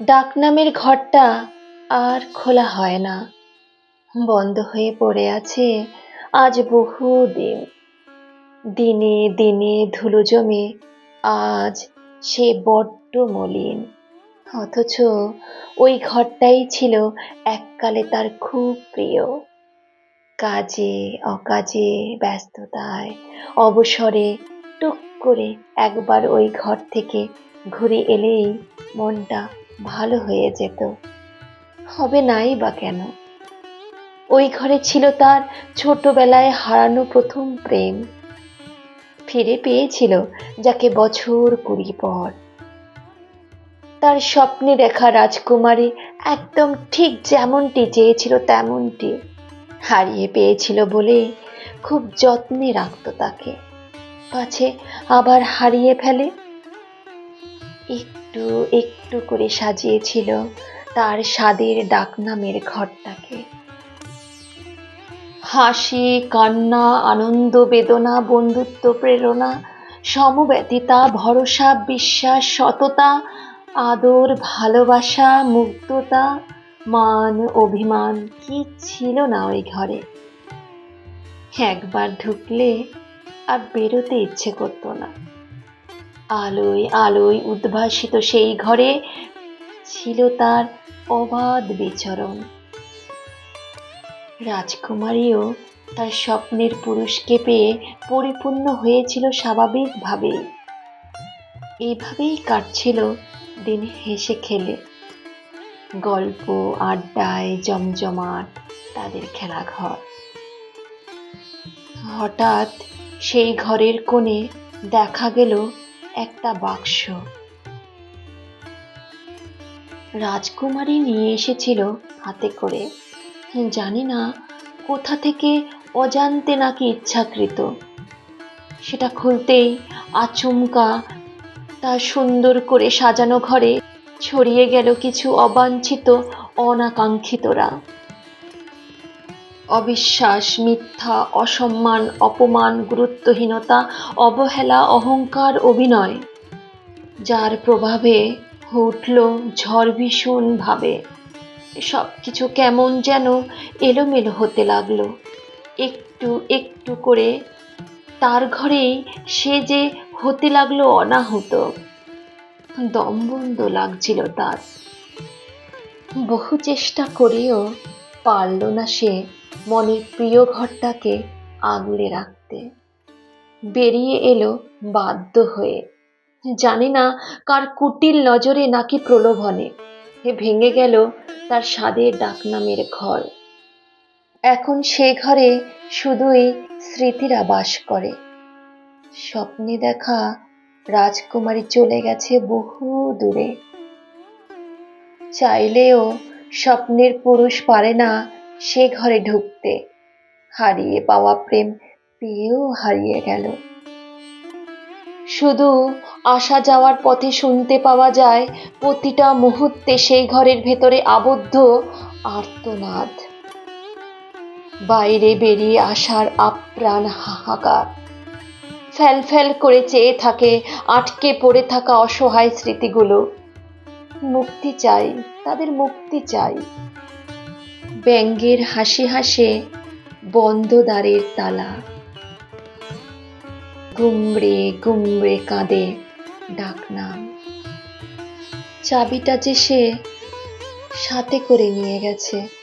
ডাকনামের ঘরটা আর খোলা হয় না। বন্ধ হয়ে পড়ে আছে আজ বহু দিন দিনে দিনে ধুলো জমে আজ সে বড্ড মলিন। অথচ ওই ঘরটাই ছিল এককালে তার খুব প্রিয়। কাজে, অকাজে, ব্যস্ততায়, অবসরে টুক করে একবার ওই ঘর থেকে ঘুরে এলেই মনটা ভালো হয়ে যেত। হবে নাই বা কেন? ওই ঘরে ছিল তার ছোটবেলায় হারানো প্রথম প্রেম। ফিরে পেয়েছিল যাকে বছর কুড়ি পর। তার স্বপ্নে দেখা রাজকুমারী একদম ঠিক যেমনটি চেয়েছিল তেমনটি হারিয়ে পেয়েছিল বলে খুব যত্নে রাখত তাকে। পাছে আবার হারিয়ে ফেলে? একটু একটু করে সাজিয়েছিল তার স্বাদের ডাকনামের ঘরটাকে। হাসি, কান্না, আনন্দ, বেদনা, বন্ধুত্ব, প্রেরণা, সমব্যতিতা, ভরসা, বিশ্বাস, সততা, আদর, ভালোবাসা, মুগ্ধতা, মান, অভিমান, কি ছিল না ওই ঘরে। একবার ঢুকলে আর বেরোতে ইচ্ছে করতো না। আলোয় আলোয় উদ্ভাসিত সেই ঘরে ছিল তার অবাধ বিচরণ। রাজকুমারীও তার স্বপ্নের পুরুষকে পেয়ে পরিপূর্ণ হয়েছিল স্বাভাবিকভাবেই। এভাবেই কাটছিল দিন হেসে খেলে। গল্প, আড্ডায় জমজমাট তাদের খেলাঘর। হঠাৎ সেই ঘরের কোণে দেখা গেল একটা বাক্স। রাজকুমারী নিয়ে এসেছিল হাতে করে। জানি না কোথা থেকে অজান্তে নাকি ইচ্ছাকৃত। সেটা খুলতেই আচমকা তা সুন্দর করে সাজানো ঘরে ছড়িয়ে গেল কিছু অবাঞ্ছিত, অনাকাঙ্ক্ষিতরা। অবিশ্বাস, মিথ্যা, অসম্মান, অপমান, গুরুত্বহীনতা, অবহেলা, অহংকার, অভিনয়, যার প্রভাবে উঠল ঝড় ভীষণ ভাবে। সব কিছু কেমন যেন এলোমেলো হতে লাগল। একটু একটু করে তার ঘরেই সে যে হতে লাগল অনাহুত। দমবন্ধ লাগছিল তার। বহু চেষ্টা করেও পারল না সে। মনের প্রিয় ঘরটাকে আগলে রাখতে। বেরিয়ে এলো বাধ্য হয়ে। জানি না কার কুটিল নজরে নাকি প্রলোভনে। এ ভেঙে গেল তার স্বাদের ডাকনামের ঘর। এখন সে ঘরে শুধুই স্মৃতিরা বাস করে। স্বপ্নে দেখা রাজকুমারী চলে গেছে বহু দূরে। চাইলেও স্বপ্নের পুরুষ পারে না সে ঘরে ঢুকতে হারিয়ে পাওয়া প্রেম পেয়েও হারিয়ে গেল। শুধু আসা যাওয়ার পথে শুনতে পাওয়া যায়, প্রতিটা মুহূর্তে সেই ঘরের ভেতরে আবদ্ধ আর্তনাদ। বাইরে বেরিয়ে আসার আপ্রাণ হাহাকার। ফ্যাল ফ্যাল করে চেয়ে থাকে, আটকে পড়ে থাকা অসহায় স্মৃতিগুলো। মুক্তি চাই, তাদের মুক্তি চাই। ব্যঙ্গের হাসি হাসে বন্ধ দ্বারের তালা। গুমড়ে গুমড়ে কাঁদে ডাকনাম। চাবিটা যে সে সাথে করে নিয়ে গেছে।